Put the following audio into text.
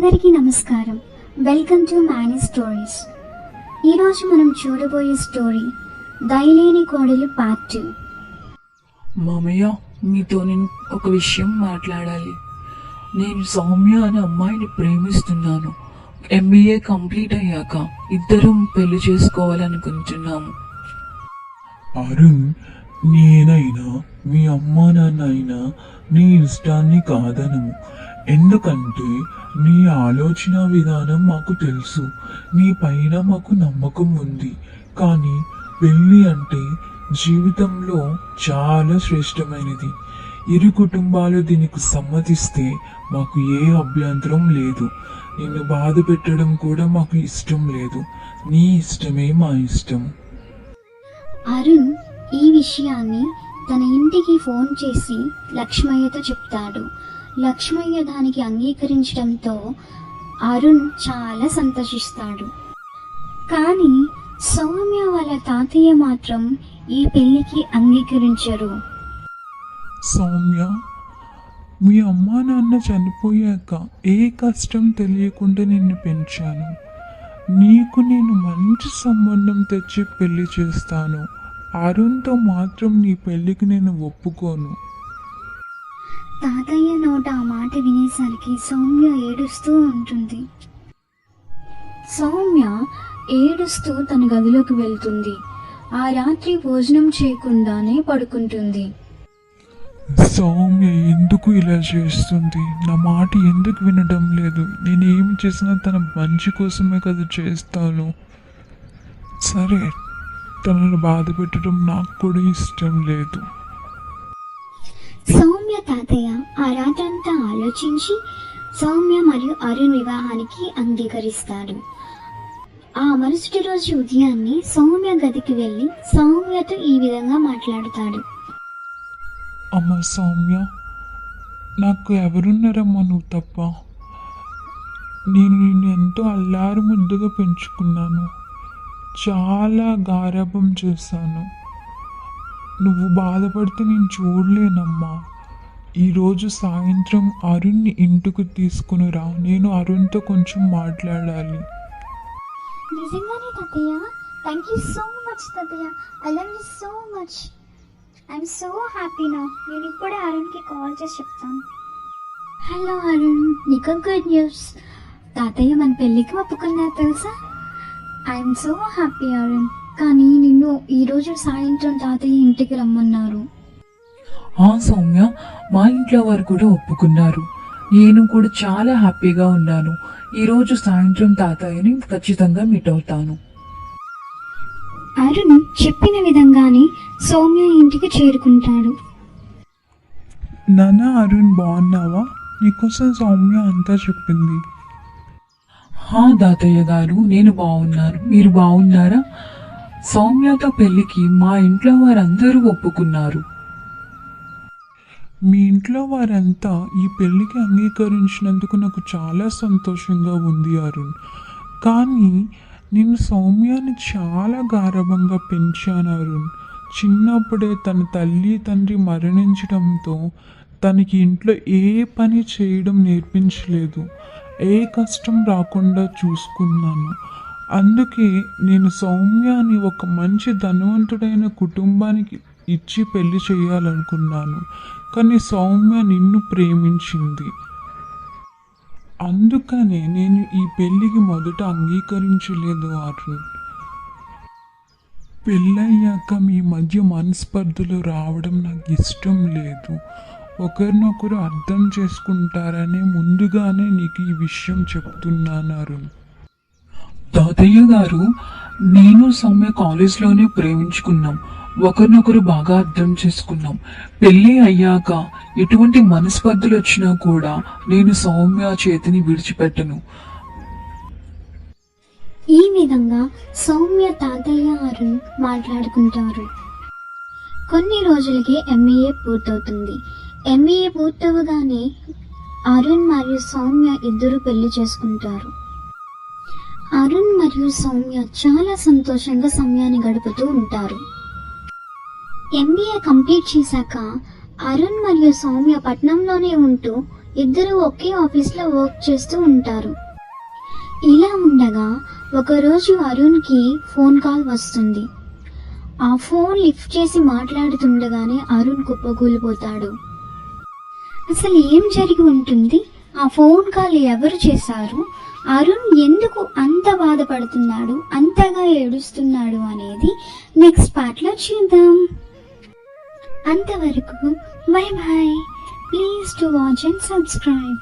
అందరికీ నమస్కారం. Welcome to many stories. ఈరోజు మనం చూడబోయే స్టోరీ దయలేని కోడలు పార్ట్ టూ. మామయ్య మీతో నేను ఒక విషయం మాట్లాడాలి. నేను సౌమ్య అనే అమ్మాయిని ప్రేమిస్తున్నాను. ఎంబీఏ కంప్లీట్ అయ్యాక ఇద్దరం పెళ్ళి చేసుకోవాలనుకుంటున్నాము. అరుణ్ నేనైనా మీ అమ్మా నాన్న అయినా నీ ఇష్టాన్ని కాదనము ఎందుకంటే నీ ఆలోచన విధానం మాకు తెలుసు. నీ పైన మాకు నమ్మకం ఉంది. కానీ పెళ్ళి అంటే జీవితంలో చాలా శ్రేష్టమైనది. ఇరు కుటుంబాలు దీనికి సమ్మతిస్తే మాకు ఏ అభ్యంతరం లేదు. నిన్ను బాధ పెట్టడం కూడా మాకు ఇష్టం లేదు. నీ ఇష్టమే మా ఇష్టం. అరుణ్ ఈ విషయాన్ని తన ఇంటికి ఫోన్ చేసి లక్ష్మయ్యతో చెప్తాడు. లక్ష్మయ్య దానికి అంగీకరించడంతో అరుణ్ చాలా సంతోషిస్తాడు. కానీ సౌమ్య వాళ్ళ తాతయ్య మాత్రం ఈ పెళ్ళికి అంగీకరించరు. సౌమ్య మీ అమ్మా నాన్న చనిపోయాక ఏ కష్టం తెలియకుండా నిన్ను పెంచాను. నీకు నేను మంచి సంబంధం తెచ్చి పెళ్ళి చేస్తాను. అరుణ్తో మాత్రం నీ పెళ్ళికి నేను ఒప్పుకోను. తాతయ్య నోట ఆ మాట వినేసరికి సౌమ్య ఏడుస్తూ ఉంటుంది సౌమ్య ఏడుస్తూ తన గదిలోకి వెళ్తుంది. ఆ రాత్రి భోజనం చేయకుండానే పడుకుంటుంది. సౌమ్య ఎందుకు ఇలా చేస్తుంది? నా మాట ఎందుకు వినడం లేదు? నేను ఏం చేసినా తన మంచి కోసమే కదా చేస్తాను. సరే తనను బాధ పెట్టడం నాకు కూడా ఇష్టం లేదు. సౌమ్య సౌమ్య తాతయ్య ఆ రాత్రంతా ఆలోచించి సౌమ్య మరియు అరుణ్ వివాహానికి అంగీకరిస్తాడు. ఆ మరుసటి రోజు ఉదయాన్నే సౌమ్య గదికి వెళ్ళి సౌమ్యతో ఈ విధంగా మాట్లాడుతాడు. అమ్మ సౌమ్య నాకు ఎవరున్నారమ్మా నువ్వు తప్ప? నేను నిన్ను ఎంతో అల్లారు ముద్దుగా పెంచుకున్నాను. చాలా గారాభం చేశాను. నువ్వు బాధపడితే నేను చూడలేనమ్మా. ఈరోజు సాయంత్రం అరుణ్ని ఇంటికి తీసుకుని రా. నేను అరుణ్తో కొంచెం మాట్లాడాలి. నిజంగానే తాతయ్య? థ్యాంక్ యూ సో మచ్ తాతయ్య. I love you so much I'm so happy నా నేను ఇప్పుడే అరుణ్కి కాల్ చేసి చెప్తాను. హలో అరుణ్. నీకు గుడ్ న్యూస్ తాతయ్య మన పెళ్ళికి ఒప్పుకున్నారు తెలుసా? I'm so happy Arun. కానీ నిన్ను ఈరోజు సాయంత్రం తాతయ్య ఇంటికి రమ్మన్నారు. ఆ సౌమ్య మా ఇంట్లో వారు కూడా ఒప్పుకున్నారు. నేను కూడా చాలా హ్యాపీగా ఉన్నాను. ఈరోజు సాయంత్రం తాతయ్యని ఖచ్చితంగా మీట్ అవుతాను. అరుణ్ చెప్పిన విధంగానే సౌమ్య ఇంటికి చేరుకుంటాడు. నాన్న అరుణ్ బాగున్నావా? నీకోసం సౌమ్య అంతా చెప్పింది. హా తాతయ్య గారు నేను బాగున్నాను. మీరు బాగున్నారా? సౌమ్యతో పెళ్ళికి మా ఇంట్లో వారందరూ ఒప్పుకున్నారు. మీ ఇంట్లో వారంతా ఈ పెళ్ళికి అంగీకరించినందుకు నాకు చాలా సంతోషంగా ఉంది అరుణ్. కానీ నేను సౌమ్యాన్ని చాలా గారభంగా పెంచాను అరుణ్. చిన్నప్పుడే తన తల్లి తండ్రి మరణించడంతో తనకి ఇంట్లో ఏ పని చేయడం నేర్పించలేదు. ఏ కష్టం రాకుండా చూసుకున్నాను. అందుకే నేను సౌమ్యాన్ని ఒక మంచి ధనవంతుడైన కుటుంబానికి ఇచ్చి పెళ్ళి చేయాలనుకున్నాను కానీ సౌమ్య నిన్ను ప్రేమించింది. అందుకనే నేను ఈ పెళ్ళికి మొదట అంగీకరించలేదు అరుణ్. పెళ్ళయ్యాక మీ మధ్య మనస్పర్ధలు రావడం నాకు ఇష్టం లేదు. ఒకరినొకరు అర్థం చేసుకుంటారని ముందుగానే నీకు ఈ విషయం చెప్తున్నాను అరుణ్. తాతయ్య గారు నేను సౌమ్య కాలేజ్లోనే ప్రేమించుకున్నాం. ఒకరినొకరు బాగా అర్థం చేసుకున్నాం. పెళ్ళి అయ్యాక ఎటువంటి మనస్పర్ధలు వచ్చినా కూడా నేను సౌమ్య చేతిని విడిచిపెట్టను. ఈ విధంగా సౌమ్య తాతయ్య అరుణ్ మాట్లాడుకుంటారు. కొన్ని రోజులకి ఎంఏఏ పూర్తవుతుంది. ఎంఏఏ పూర్తవగానే అరుణ్ మరియు సౌమ్య ఇద్దరు పెళ్ళి చేసుకుంటారు. అరుణ్ మరియు సౌమ్య చాలా సంతోషంగా సమయాన్ని గడుపుతూ ఉంటారు. ఎంబీఏ కంప్లీట్ చేశాక అరుణ్ మరియు సౌమ్య పట్నంలోనే ఉంటూ ఇద్దరు ఒకే ఆఫీస్లో వర్క్ చేస్తూ ఉంటారు. ఇలా ఉండగా ఒకరోజు అరుణ్కి ఫోన్ కాల్ వస్తుంది. ఆ ఫోన్ లిఫ్ట్ చేసి మాట్లాడుతుండగానే అరుణ్ కుప్పకూలిపోతాడు. అసలు ఏం జరిగి ఉంటుంది? ఆ ఫోన్ కాల్ ఎవరు చేశారు? అరుణ్ ఎందుకు అంత బాధపడుతున్నాడు అంతగా ఏడుస్తున్నాడు అనేది నెక్స్ట్ పార్ట్లో చూద్దాం. అంతవరకు bye bye please to watch and subscribe